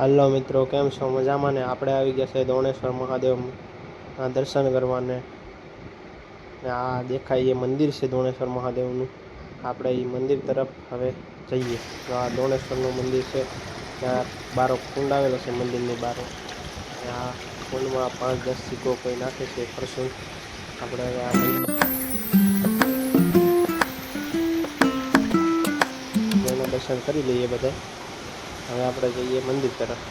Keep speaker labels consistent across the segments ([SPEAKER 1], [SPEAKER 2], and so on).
[SPEAKER 1] હાલો મિત્રો, કેમ છો? મજામાં ને? આપણે આવી ગયા છે દોણેશ્વર મહાદેવના દર્શન કરવાને. ને આ દેખાય એ મંદિર છે દોણેશ્વર મહાદેવનું. આપણે એ મંદિર તરફ હવે જઈએ. તો આ દોણેશ્વરનું મંદિર છે. ત્યાં બારો કુંડ આવેલો છે મંદિરની બારો. આ કુંડમાં પાંચ દસ સિક્કો કોઈ નાખે છે ફરશું. આપણે આ દર્શન કરી લઈએ બધા હવે આપણે જઈએ મંદિર તરફ.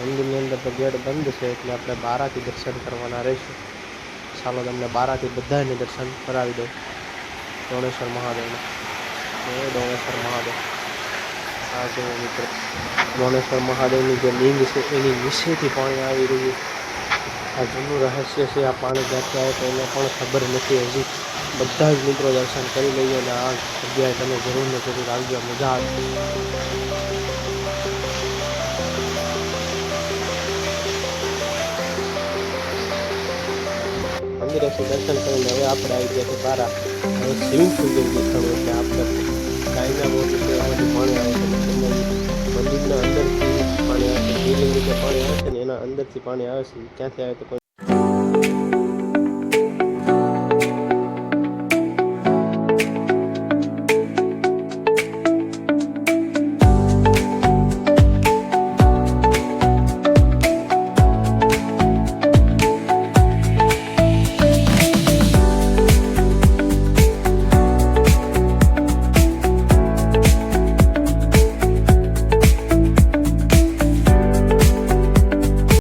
[SPEAKER 1] મંદિરની અંદર તો ગેટ બંધ છે એટલે આપણે બારાથી દર્શન કરવાના રહીશું. ચાલો તમને બારાથી બધાને દર્શન કરાવી દઉં. ડોણેશ્વર મહાદેવના. જય ડોણેશ્વર મહાદેવ. આ જુઓ મિત્રો. ડોણેશ્વર મહાદેવની જે લિંગ છે એની નીચેથી પાણી આવી રહ્યું આ જૂનું રહસ્ય છે, આ પાણી ક્યાંથી આવે તો એને પણ ખબર નથી હજી. બધા જ મિત્રો દર્શન કરી લઈએ અને આ જગ્યાએ તમે જરૂર ને જરૂર આવજો. મજા આવશે મંદિરેથી દર્શન કરીને હવે આપણે આવી ગયા છે બારા હવે સ્વિમિંગ પુલ જેવું દેખાણું એટલે આપણે ગાયના મોટી છે, એમાંથી પાણી આવે છે અને મંદિરના અંદરથી પાણી આવે છે શિવલિંગ નીચે પાણી આવે છે ને એના અંદરથી પાણી આવે છે ક્યાંથી આવે તો કોઈ